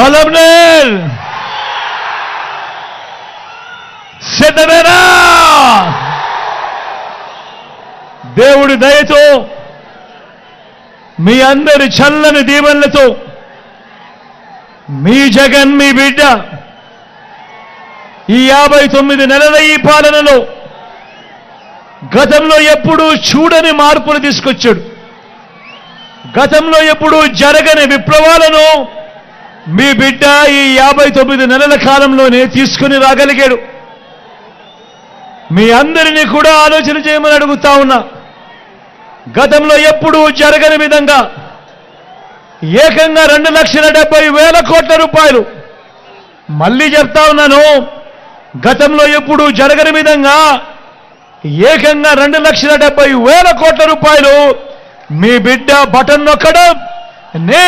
పొలంనేర్ సిద్ధమేనా దేవుడి దయతో మీ అందరి చల్లని దీవెనలతో మీ జగన్ మీ బిడ్డ ఈ యాభై తొమ్మిది నెలల ఈ పాలనలో గతంలో ఎప్పుడూ చూడని మార్పులు తీసుకొచ్చాడు. గతంలో ఎప్పుడూ జరగని విప్లవాలను మీ బిడ్డ ఈ యాభై తొమ్మిది నెలల కాలంలోనే తీసుకుని రాగలిగాడు. మీ అందరినీ కూడా ఆలోచన చేయమని అడుగుతా ఉన్నా. గతంలో ఎప్పుడూ జరగని విధంగా ఏకంగా రెండు లక్షల డెబ్బై వేల కోట్ల రూపాయలు. మళ్ళీ చెప్తా ఉన్నాను గతంలో ఎప్పుడు జరగని విధంగా ఏకంగా రెండు లక్షల డెబ్బై వేల కోట్ల రూపాయలు మీ బిడ్డ బటన్ నొక్కడం నే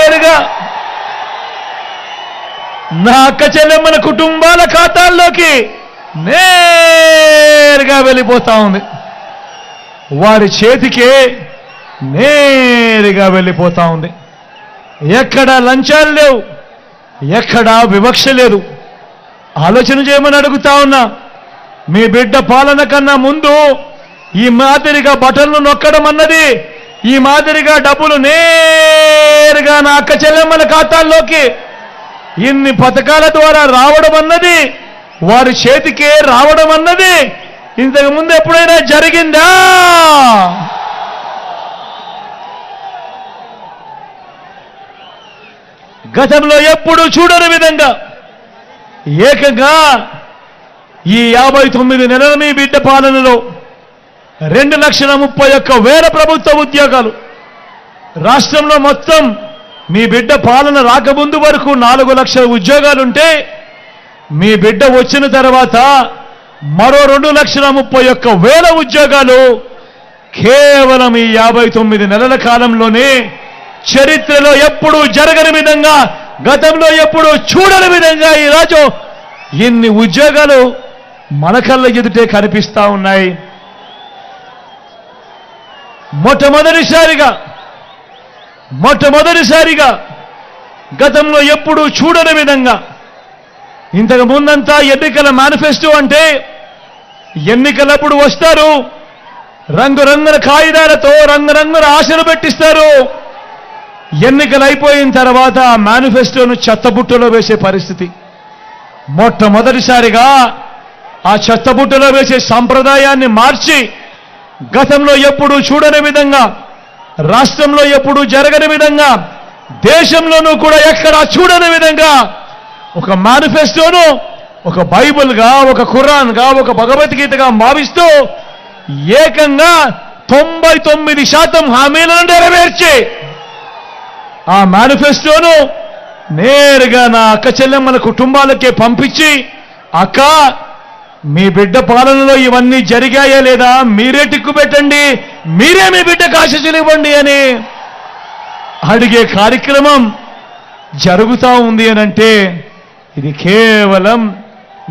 నేరుగా నా అక్క చెల్లెమ్మల కుటుంబాల ఖాతాల్లోకి నేరుగా వెళ్ళిపోతా ఉంది. వారి చేతికే నేరుగా వెళ్ళిపోతా ఉంది. ఎక్కడ లంచాలు లేవు ఎక్కడా వివక్ష లేదు. ఆలోచన చేయమని అడుగుతా ఉన్నా మీ బిడ్డ పాలన కన్నా ముందు ఈ మాదిరిగా బటన్లు నొక్కడం అన్నది ఈ మాదిరిగా డబ్బులు నేరుగా నా అక్క చెల్లెమ్మల ఖాతాల్లోకి ఇన్ని పథకాల ద్వారా రావడం అన్నది వారి చేతికే రావడం అన్నది ఇంతకు ముందు ఎప్పుడైనా జరిగిందా? గతంలో ఎప్పుడు చూడని విధంగా ఏకంగా ఈ యాభై తొమ్మిది నెలల మీ బిడ్డ పాలనలో రెండు లక్షల ముప్పై ఒక్క వేల ప్రభుత్వ ఉద్యోగాలు. రాష్ట్రంలో మొత్తం మీ బిడ్డ పాలన రాకముందు వరకు నాలుగు లక్షల ఉద్యోగాలుంటే మీ బిడ్డ వచ్చిన తర్వాత మరో రెండు లక్షల ముప్పై ఒక్క వేల ఉద్యోగాలు కేవలం ఈ యాభై తొమ్మిది నెలల కాలంలోనే చరిత్రలో ఎప్పుడూ జరగని విధంగా గతంలో ఎప్పుడూ చూడని విధంగా ఈరోజు ఇన్ని ఉద్యోగాలు మన కళ్ళ ఎదుటే కనిపిస్తా ఉన్నాయి. మొట్టమొదటిసారిగా మొట్టమొదటిసారిగా గతంలో ఎప్పుడూ చూడని విధంగా ఇంతకు ముందంతా ఎన్నికల మేనిఫెస్టో అంటే ఎన్నికలప్పుడు వస్తారు రంగురంగుల కాగితాలతో రంగురంగుల ఆశలు పెట్టిస్తారు. ఎన్నికలు అయిపోయిన తర్వాత ఆ మేనిఫెస్టోను చెత్తబుట్టలో వేసే పరిస్థితి. మొట్టమొదటిసారిగా ఆ చెత్తబుట్టలో వేసే సంప్రదాయాన్ని మార్చి గతంలో ఎప్పుడూ చూడని విధంగా రాష్ట్రంలో ఎప్పుడూ జరగని విధంగా దేశంలోనూ కూడా ఎక్కడా చూడని విధంగా ఒక మేనిఫెస్టోను ఒక బైబిల్గా ఒక ఖురాన్గా ఒక భగవద్గీతగా భావిస్తూ ఏకంగా తొంభై తొమ్మిది శాతం హామీలను నెరవేర్చి ఆ మేనిఫెస్టోను నేరుగా నా అక్క చెల్లెమ్మల కుటుంబాలకే పంపించి అక్క మీ బిడ్డ పాలనలో ఇవన్నీ జరిగాయా లేదా మీరే టిక్కు పెట్టండి మీరే మీ బిడ్డకు ఆశీస్సులు అని అడిగే కార్యక్రమం జరుగుతూ ఉంది అని అంటే ఇది కేవలం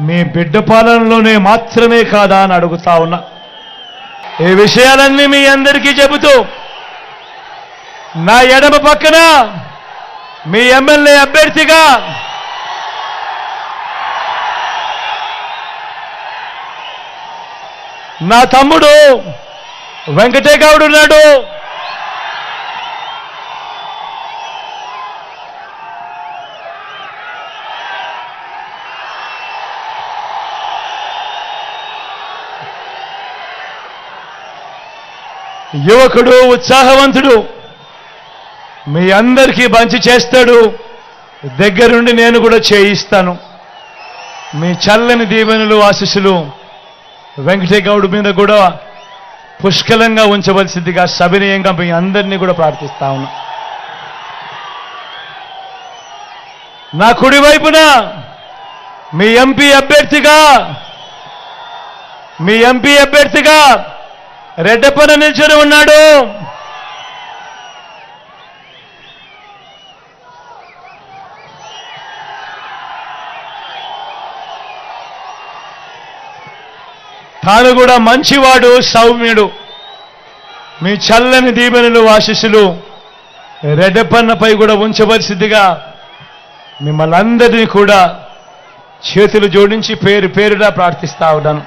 మీ బిడ్డ పాలనలోనే మాత్రమే కాదా అని అడుగుతా ఉన్నా. ఈ విషయాలన్నీ మీ అందరికీ చెబుతూ నా ఎడమ పక్కన మీ ఎమ్మెల్యే అభ్యర్థిగా నా తమ్ముడు వెంకటేగౌడ్ ఉన్నాడు. యువకుడు ఉత్సాహవంతుడు మీ అందరికీ మంచి చేస్తాడు. దగ్గరుండి నేను కూడా చేయిస్తాను. మీ చల్లని దీవెనలు ఆశీస్సులు వెంకటేగౌడ్ మీద కూడా పుష్కలంగా ఉంచవలసిందిగా సవినయంగా మీ అందరినీ కూడా ప్రార్థిస్తా ఉన్నా. నా కుడి వైపున మీ ఎంపీ అభ్యర్థిగా మీ ఎంపీ అభ్యర్థిగా రెడ్డప్పన నిల్చొని ఉన్నాడు. తాను కూడా మంచివాడు సౌమ్యుడు. మీ చల్లని దీవెనలు ఆశిస్సులు రెడ్డపన్నపై కూడా ఉంచవలసిందిగా మిమ్మల్ని అందరినీ కూడా చేతులు జోడించి పేరు పేరుగా ప్రార్థిస్తా ఉన్నాను.